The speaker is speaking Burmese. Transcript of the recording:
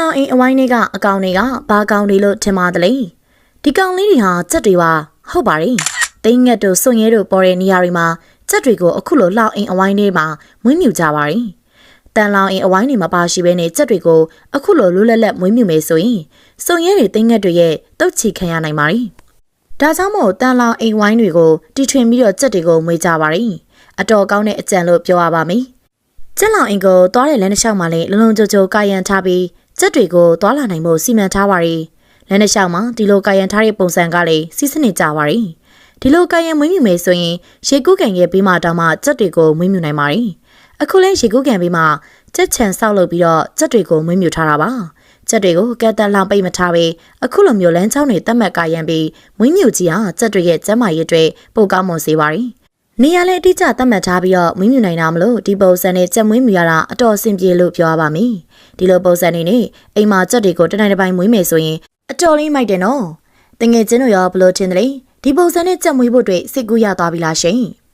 လောင်အင်းအဝိုင်းတွေကအကောင်တွေကဘာကောင်တွေလို့ထင်ပါတယ်လေဒီကောင်လေးတွေဟာစက်တွေပါဟုတ်ပါတယ်တိမ်ငက်တို့စွန်ရဲတို့ပေါ်တဲ့နေရာတွေမှာစက်တွေကိုအခုလိုလှောင်အင်းအဝိုင်းတွေမှာမွေးမြူကြပါတယ်တန်လောင်အင်းအဝိုင်းတွေမှာပါရှိဘဲနဲ့စက်တွေကိုအခုလိုလွတ်လပ်လပ်မွေးမြူမယ်ဆိုရင်စွန်ရဲတွေတိမ်ငက်တွေရဲ့တုတ်ချီခံရနိုင်ပါတယ်ဒါကြောင့်မို့တန်လောင်အင်းဝိုင်းတွေကိုတီထွင်ပြီးတော့စက်တွေကိုမွေးကြပါတယ်အတော်ကောင်းတဲ့အကြံလို့ပြောရပါမယ်ကျက်လောင်အင်ကိုသွားတဲ့လမ်းတစ်လျှောက်မှာလည်းလုံလုံကြိုကြိုကာယံထားပြီး စက်တွေကိုသွားလာနိုင်ဖို့စီမံထားပါရီလမ်းတစ်လျှောက်မှာဒီလိုကာယံထားတဲ့ပုံစံကလည်းစီးစနစ်ကြပါရီဒီလိုကာယံမွေးမြူမယ်ဆိုရင်ရေကူးကန်ရဲ့ဘေးမှာတောင်မှစက်တွေကိုမွေးမြူနိုင်ပါရီအခုလဲရေကူးကန်ဘေးမှာစက်ချံဆောက်လုပ်ပြီးတော့စက်တွေကိုမွေးမြူထားတာပါစက်တွေကိုကက်တက်လောင်ပိတ်မထားပဲအခုလိုမျိုးလမ်းချောင်းတွေတက်မှတ်ကာယံပြီးမွေးမြူကြီးဟာစက်တွေရဲ့ကျန်းမာရေးအတွက်ပိုကောင်းမွန်စေပါရီ နေရာလည်းအတိအကျသတ်မှတ်ထားပြီးတော့မွေးမြူနိုင်တာမလို့ဒီပုံစံနဲ့ကြက်မွေးမြူရတာအတော်အဆင်ပြေလို့ပြောရပါမယ်။ဒီလိုပုံစံနေနဲ့အိမ်မှာကြက်တွေကိုတစ်နိုင်တစ်ပိုင်းမွေးမယ်ဆိုရင်အတော်လေးမိုက်တယ်နော်။တငယ်ချင်းတို့ရောဘယ်လိုထင်တယ်လဲ။ဒီပုံစံနဲ့ကြက်မွေးဖို့အတွက်စိတ်ကူးရသွားပြီလားရှင်။